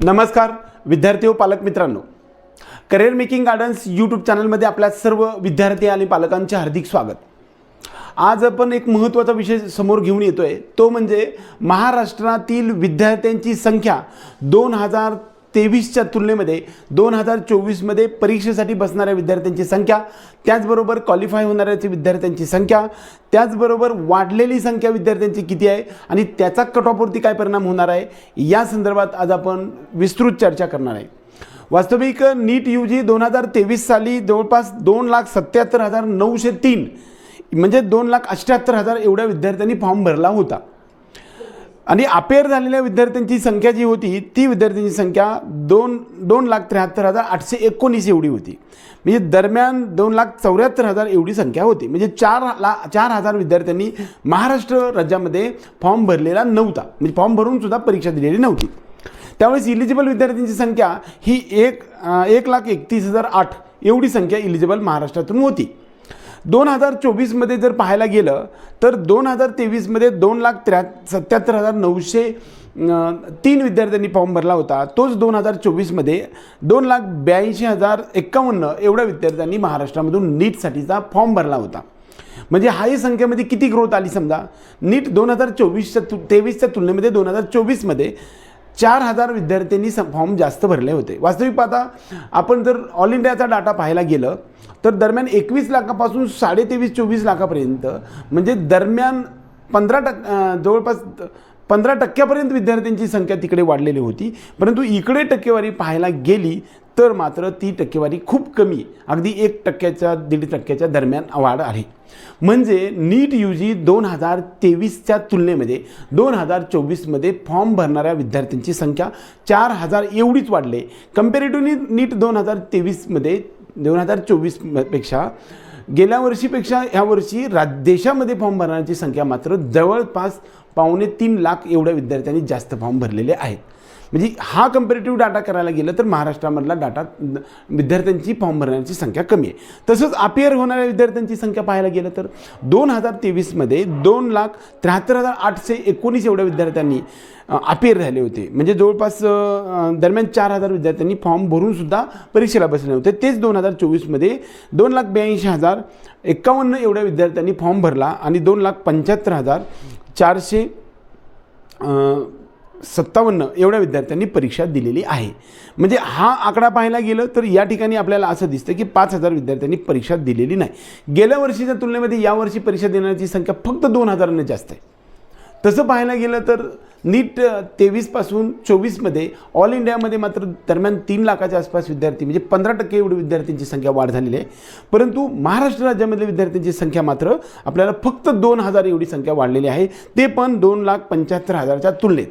नमस्कार विद्यार्थी व पालक मित्रांनो. करिअर मेकिंग गार्डन्स यूट्यूब चॅनलमध्ये आपल्या सर्व विद्यार्थी आणि पालकांचे हार्दिक स्वागत. आज आपण एक महत्त्वाचा विषय समोर घेऊन येतो आहे तो म्हणजे महाराष्ट्रातील विद्यार्थ्यांची संख्या दोन हजार तेवीसच्या तुलनेमध्ये दोन हजार चोवीसमध्ये परीक्षेसाठी बसणाऱ्या विद्यार्थ्यांची संख्या त्याचबरोबर क्वालिफाय होणाऱ्या विद्यार्थ्यांची संख्या त्याचबरोबर वाढलेली संख्या विद्यार्थ्यांची किती आहे आणि त्याचा कट ऑफवरती काय परिणाम होणार आहे या संदर्भात आज आपण विस्तृत चर्चा करणार आहे. वास्तविक नीट यू जी दोन हजार तेवीस साली जवळपास दोन लाख सत्याहत्तर हजार नऊशे तीन म्हणजे दोन लाख अठ्ठ्याहत्तर हजार एवढ्या विद्यार्थ्यांनी फॉर्म भरला होता. आणि अपेअर झालेल्या विद्यार्थ्यांची संख्या जी होती ती विद्यार्थ्यांची संख्या दोन दोन लाख त्र्याहत्तर हजार आठशे एकोणीस एवढी होती. म्हणजे दरम्यान दोन लाख चौऱ्याहत्तर हजार एवढी संख्या होती. म्हणजे चार ला चार हजार विद्यार्थ्यांनी महाराष्ट्र राज्यामध्ये फॉर्म भरलेला नव्हता. म्हणजे फॉर्म भरून सुद्धा परीक्षा दिलेली नव्हती. त्यावेळेस इलिजिबल विद्यार्थ्यांची संख्या ही एक एक लाख एकतीस हजार आठ एवढी संख्या इलिजिबल महाराष्ट्रातून होती. दोन हजार चोवीसमध्ये जर पाहायला गेलं तर दोन हजार तेवीसमध्ये दोन लाख त्र्या सत्याहत्तर हजार नऊशे तीन विद्यार्थ्यांनी फॉर्म भरला होता. तोच दोन हजार चोवीसमध्ये दोन लाख ब्याऐंशी हजार एक्कावन्न एवढ्या विद्यार्थ्यांनी महाराष्ट्रामधून नीटसाठीचा फॉर्म भरला होता. म्हणजे हाही संख्येमध्ये किती ग्रोथ आली समजा? नीट दोन हजार चोवीसच्या तु तेवीसच्या तुलनेमध्ये दोन हजार चोवीसमध्ये चार हजार विद्यार्थ्यांनी स फॉर्म जास्त भरले होते. वास्तविक पाहता आपण जर ऑल इंडियाचा डाटा पाहायला गेलं तर दरम्यान एकवीस लाखापासून साडे तेवीस चोवीस लाखापर्यंत म्हणजे दरम्यान पंधरा टक्क जवळपास पंधरा टक्क्यापर्यंत विद्यार्थ्यांची संख्या तिकडे वाढलेली होती. परंतु इकडे टक्केवारी पाहायला गेली तर मात्र ती टक्केवारी खूप कमी अगदी एक टक्क्याच्या दीड टक्क्याच्या दरम्यान वाढ आहे. म्हणजे नीट यू जी दोन हजार तेवीसच्या तुलनेमध्ये दोन हजार चोवीसमध्ये फॉर्म भरणाऱ्या विद्यार्थ्यांची संख्या चार हजार एवढीच वाढले कम्पॅरेटिव्हली नीट दोन हजार तेवीसमध्ये दोन हजार चोवीसपेक्षा गेल्या वर्षीपेक्षा ह्या वर्षी रा देशामध्ये फॉर्म भरण्याची संख्या मात्र जवळपास पावणे तीन लाख एवढ्या विद्यार्थ्यांनी जास्त फॉर्म भरलेले आहेत. म्हणजे हा कम्पेरेटिव्ह डाटा करायला गेलं तर महाराष्ट्रामधला डाटा विद्यार्थ्यांची फॉर्म भरण्याची संख्या कमी आहे. तसंच अपियर होणाऱ्या विद्यार्थ्यांची संख्या पाहायला गेलं तर दोन हजार तेवीसमध्ये दोन लाख त्र्याहत्तर हजार आठशे एकोणीस एवढ्या विद्यार्थ्यांनी अपेअर झाले होते. म्हणजे जवळपास दरम्यान चार हजार विद्यार्थ्यांनी फॉर्म भरूनसुद्धा परीक्षेला बसले होते. तेच दोन हजार चोवीसमध्ये दोन लाख ब्याऐंशी हजार एकावन्न एवढ्या विद्यार्थ्यांनी फॉर्म भरला आणि दोन लाख पंच्याहत्तर हजार चारशे सत्तावन्न एवढ्या विद्यार्थ्यांनी परीक्षा दिलेली आहे. म्हणजे हा आकडा पाहायला गेलं तर या ठिकाणी आपल्याला असं दिसतं की पाच हजार विद्यार्थ्यांनी परीक्षा दिलेली नाही. गेल्या वर्षीच्या तुलनेमध्ये यावर्षी परीक्षा देण्याची संख्या फक्त दोन हजारांनी जास्त आहे. तसं पाहायला गेलं तर नीट तेवीसपासून चोवीसमध्ये ऑल इंडियामध्ये मात्र दरम्यान तीन लाखाच्या आसपास विद्यार्थी म्हणजे पंधरा टक्के एवढी विद्यार्थ्यांची संख्या वाढ झालेली आहे. परंतु महाराष्ट्र राज्यामधल्या विद्यार्थ्यांची संख्या मात्र आपल्याला फक्त दोन हजार एवढी संख्या वाढलेली आहे. ते पण दोन लाख पंच्याहत्तर हजारच्या तुलनेत.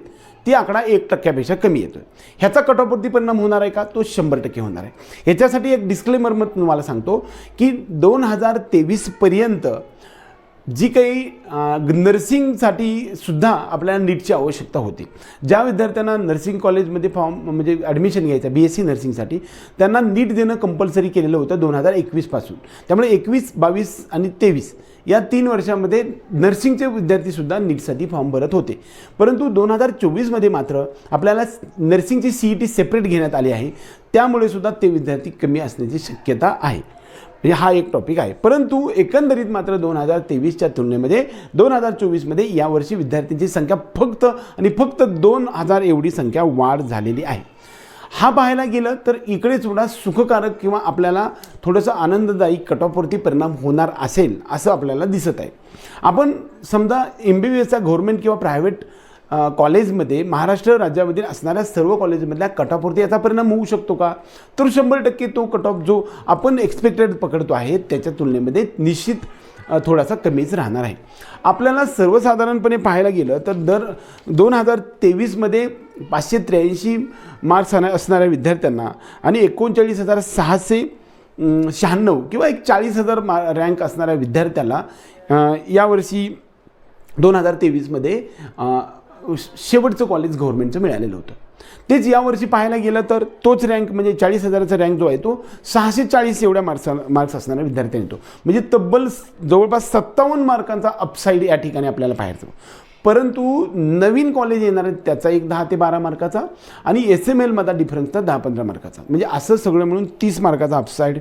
ती आकडा एक टक्क्यापेक्षा कमी येतो आहे ह्याचा कटोपती परिणाम होणार आहे का? तो शंभर टक्के होणार आहे. ह्याच्यासाठी एक डिस्क्लेमर मग तुम्हाला सांगतो की दोन हजार तेवीसपर्यंत जी काही नर्सिंगसाठी सुद्धा आपल्याला नीटची आवश्यकता होती. ज्या विद्यार्थ्यांना नर्सिंग कॉलेजमध्ये फॉर्म म्हणजे ॲडमिशन घ्यायचं बी एस सी नर्सिंगसाठी त्यांना नीट देणं कंपल्सरी केलेलं होतं दोन हजार एकवीसपासून त्यामुळे एकवीस बावीस आणि तेवीस या तीन वर्षामध्ये नर्सिंगचे विद्यार्थीसुद्धा नीटसाठी फॉर्म भरत होते. परंतु दोन हजार चोवीसमध्ये मात्र आपल्याला नर्सिंगची सी ई टी सेपरेट घेण्यात आली आहे. त्यामुळे सुद्धा ते विद्यार्थी कमी असण्याची शक्यता आहे. म्हणजे हा एक टॉपिक आहे. परंतु एकंदरीत मात्र दोन हजार तेवीसच्या तुलनेमध्ये दोन हजार चोवीसमध्ये यावर्षी विद्यार्थ्यांची संख्या फक्त आणि फक्त दोन हजार एवढी संख्या वाढ झालेली आहे. हा पाहायला गेलं तर इकडे थोडा सुखकारक किंवा आपल्याला थोडंसं आनंददायी कटऑफवरती परिणाम होणार असेल असं आपल्याला दिसत आहे. आपण समजा एम बी बी एसचा गव्हर्मेंट किंवा प्रायव्हेट कॉलेजमध्ये महाराष्ट्र राज्यामधील असणाऱ्या सर्व कॉलेजमधल्या कटऑफवरती याचा परिणाम होऊ शकतो का? तर शंभर टक्के तो कटऑफ जो आपण एक्सपेक्टेड पकडतो आहे त्याच्या तुलनेमध्ये निश्चित थोडासा कमीच राहणार आहे. आपल्याला सर्वसाधारणपणे पाहायला गेलं तर दर दोन हजार तेवीसमध्ये पाचशे त्र्याऐंशी मार्क्स असणाऱ्या विद्यार्थ्यांना आणि एकोणचाळीस हजार सहाशे शहाण्णव किंवा एक चाळीस हजार मा रँक असणाऱ्या विद्यार्थ्याला यावर्षी दोन हजार तेवीसमध्ये शेवटचं कॉलेज गव्हर्नमेंटचं मिळालेलं होतं. तेच यावर्षी पाहायला गेलं तर तोच रँक म्हणजे चाळीस हजाराचा रँक जो आहे तो सहाशे चाळीस एवढ्या मार्क्स मार्क्स असणाऱ्या विद्यार्थ्यांनी येतो. म्हणजे तब्बल जवळपास सत्तावन्न मार्कांचा अपसाईड या ठिकाणी आपल्याला पाहायचं. परंतु नवीन कॉलेज येणार आहेत त्याचा एक दहा ते बारा मार्काचा आणि एस एम एलमधला डिफरन्सचा दहा पंधरा मार्काचा. म्हणजे असं सगळं मिळून तीस मार्काचा अपसाईड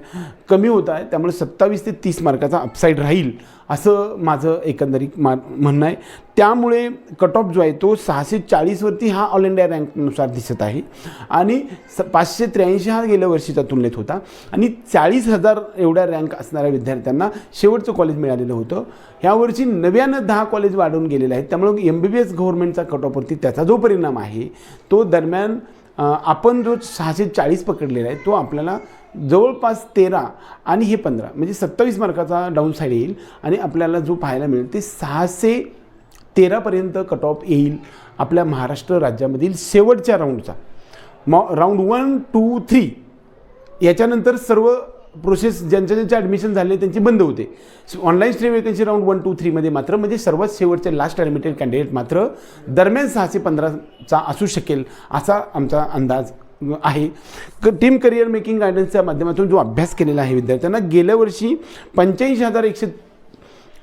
कमी होत आहे त्यामुळे सत्तावीस ते तीस मार्काचा अपसाईड राहील. असं माझं एकंदरीत मा म्हणणं आहे. त्यामुळे कट ऑफ जो आहे तो सहाशे चाळीसवरती हा ऑल इंडिया रँकनुसार दिसत आहे. आणि स पाचशे त्र्याऐंशी हा गेल्या वर्षीच्या तुलनेत होता. आणि चाळीस हजार एवढ्या रँक असणाऱ्या विद्यार्थ्यांना शेवटचं कॉलेज मिळालेलं होतं. ह्यावर्षी नव्यानं दहा कॉलेज वाढवून गेलेलं आहे त्यामुळे एम बी बी एस गव्हर्नमेंटचा कट ऑफवरती त्याचा जो परिणाम आहे तो दरम्यान आपण जो सहाशे चाळीस पकडलेला आहे तो आपल्याला जवळपास तेरा आणि हे पंधरा म्हणजे सत्तावीस मार्काचा डाऊन साईड येईल आणि आपल्याला जो पाहायला मिळेल ते सहाशे तेरापर्यंत कट ऑफ येईल आपल्या महाराष्ट्र राज्यामधील शेवटच्या राऊंडचा मॉ राऊंड वन टू थ्री याच्यानंतर सर्व प्रोसेस ज्यांच्या ज्यांचे ॲडमिशन झाले त्यांची बंद होते. Online stream vacancy round one two थ्रीमध्ये मात्र म्हणजे सर्वात शेवटचे लास्ट ॲडमिटेड कॅन्डिडेट मात्र दरम्यान सहाशे पंधराचा असू शकेल असा आमचा अंदाज आहे. क टीम करिअर मेकिंग गायडन्सच्या माध्यमातून जो अभ्यास केलेला आहे विद्यार्थ्यांना गेल्या वर्षी पंच्याऐंशी हजार एकशे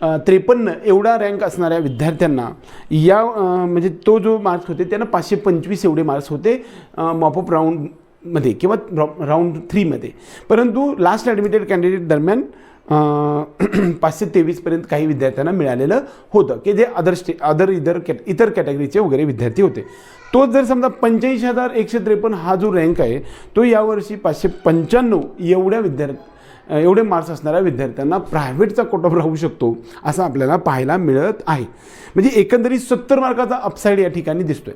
त्रेपन्न एवढा रँक असणाऱ्या विद्यार्थ्यांना या म्हणजे तो जो मार्क्स होते त्यांना पाचशे पंचवीस एवढे मार्क्स होते मॉपअप मध्ये किंवा राऊंड थ्रीमध्ये परंतु लास्ट ॲडमिटेड कॅन्डिडेट दरम्यान पाचशे तेवीसपर्यंत काही विद्यार्थ्यांना मिळालेलं होतं की जे अदर स्टे अदर इतर कॅट इतर कॅटेगरीचे वगैरे विद्यार्थी होते. तो जर समजा पंच्याऐंशी हजार एकशे त्रेपन्न हा जो रँक आहे तो यावर्षी पाचशे पंच्याण्णव एवढ्या विद्यार्थी एवढे मार्क्स असणाऱ्या विद्यार्थ्यांना प्रायव्हेटचा कोट ऑफ राहू शकतो असं आपल्याला पाहायला मिळत आहे. म्हणजे एकंदरीत सत्तर मार्काचा अपसाईड या ठिकाणी दिसतोय.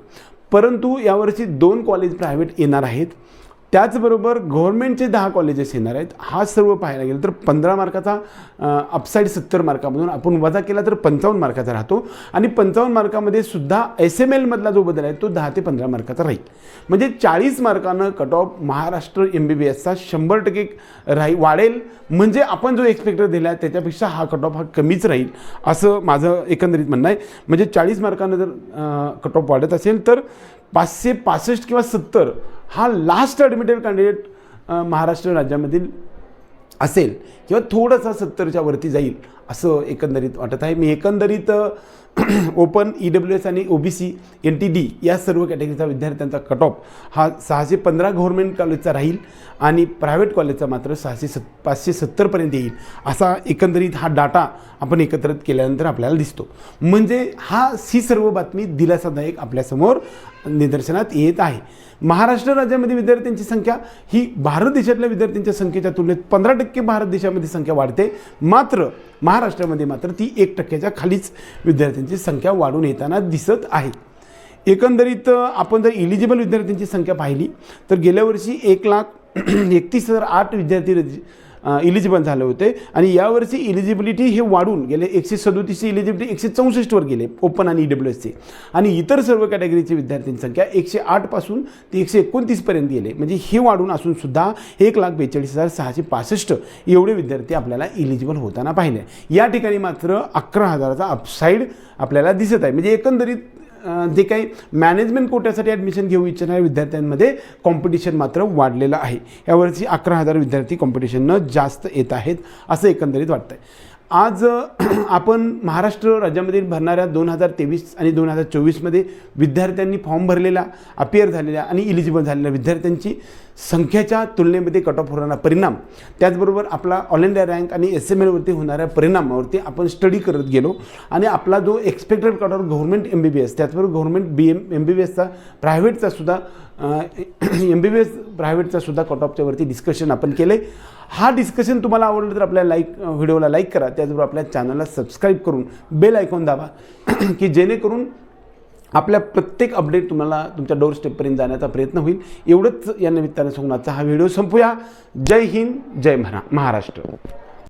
परंतु यावर्षी दोन कॉलेज प्रायव्हेट येणार आहेत. त्याचबरोबर गव्हर्नमेंटचे दहा कॉलेजेस येणार आहेत. हा सर्व पाहायला गेलं तर पंधरा मार्काचा अपसाईड सत्तर मार्कामधून आपण वजा केला तर पंचावन्न मार्काचा राहतो. आणि पंचावन्न मार्कामध्ये सुद्धा एस एम एलमधला जो बदल आहे तो दहा ते पंधरा मार्काचा राहील. म्हणजे चाळीस मार्कानं cut off Maharashtra M B B एसचा शंभर टक्के राही वाढेल. म्हणजे आपण जो एक्सपेक्टर दिला आहे त्याच्यापेक्षा हा कट ऑफ हा कमीच राहील असं माझं एकंदरीत म्हणणं आहे. म्हणजे चाळीस मार्कानं जर कट ऑफ वाढत असेल तर पाचशे पासष्ट किंवा सत्तर हा लास्ट ॲडमिटेड कॅन्डिडेट महाराष्ट्र राज्यामधील असेल किंवा थोडंसं सत्तरच्या वरती जाईल. असं एकंदरीत वाटत आहे. मी एकंदरीत ओपन ई डब्ल्यू एस आणि O B C N T D या सर्व कॅटेगरीचा विद्यार्थ्यांचा कट ऑफ हा सहाशे पंधरा गव्हर्नमेंट कॉलेजचा राहील आणि प्रायव्हेट कॉलेजचा मात्र सहाशे सत् पाचशे सत्तरपर्यंत येईल असा एकंदरीत हा डाटा आपण एकत्रित केल्यानंतर आपल्याला दिसतो. म्हणजे हा ही सर्व बातमी दिलासादायक आपल्यासमोर निदर्शनात येत आहे. महाराष्ट्र राज्यामध्ये विद्यार्थ्यांची संख्या ही भारत देशातल्या विद्यार्थ्यांच्या संख्येच्या तुलनेत पंधरा टक्के भारत देशामध्ये संख्या वाढते. मात्र महाराष्ट्रामध्ये मात्र ती एक टक्क्याच्या खालीच विद्यार्थ्यांची संख्या वाढून येताना दिसत आहे. एकंदरीत आपण जर इलिजिबल विद्यार्थ्यांची संख्या पाहिली तर गेल्या वर्षी एक लाख एकतीस हजार आठ विद्यार्थी इलिजिबल झाले होते. आणि यावर्षी इलिजिबिलिटी हे वाढून गेले. एकशे सदोतीसची इलिजिबिलिटी एकशे चौसष्टवर गेले. ओपन आणि ई डब्ल्यू एसचे आणि इतर सर्व कॅटेगरीची विद्यार्थ्यांची संख्या एकशे आठपासून ते एकशे एकोणतीसपर्यंत गेले. म्हणजे हे वाढून असून सुद्धा एक लाख बेचाळीस हजार सहाशे पासष्ट एवढे विद्यार्थी आपल्याला इलिजिबल होताना पाहिले. या ठिकाणी मात्र अकरा हजाराचा अपसाईड आपल्याला दिसत आहे. म्हणजे एकंदरीत जे काही मॅनेजमेंट कोट्यासाठी ॲडमिशन घेऊ इच्छणाऱ्या विद्यार्थ्यांमध्ये कॉम्पिटिशन मात्र वाढलेलं आहे. यावर्षी अकरा हजार विद्यार्थी कॉम्पिटिशननं जास्त येत आहेत असं एकंदरीत वाटतं आहे आज आपण महाराष्ट्र राज्यामधील भरणाऱ्या दोन हजार तेवीस आणि दोन हजार चोवीसमध्ये विद्यार्थ्यांनी फॉर्म भरलेला अपियर झालेल्या आणि इलिजिबल झालेल्या विद्यार्थ्यांची संख्येच्या तुलनेमध्ये कट ऑफ होणारा परिणाम त्याचबरोबर आपला ऑल इंडिया रँक आणि एस एम एलवरती होणाऱ्या परिणामावरती आपण स्टडी करत गेलो आणि आपला जो expected cut off government M B B S त्याचबरोबर government B M M B B एसचा प्रायव्हेटचा सुद्धा एम बी बी एस प्रायव्हेटचा सुद्धा कट ऑफच्यावरती डिस्कशन आपण केले हा डिस्कशन तुम्हाला आवडलं तर आपल्या लाईक व्हिडिओला लाईक करा. त्याचबरोबर आपल्या चॅनलला सबस्क्राईब करून बेल ऐकून दाबा. की जेणेकरून आपल्या प्रत्येक अपडेट तुम्हाला तुमच्या डोर स्टेपपर्यंत जाण्याचा प्रयत्न होईल. एवढंच या निमित्ताने सांगून आजचा हा व्हिडिओ संपूया. जय हिंद जय महा महाराष्ट्र.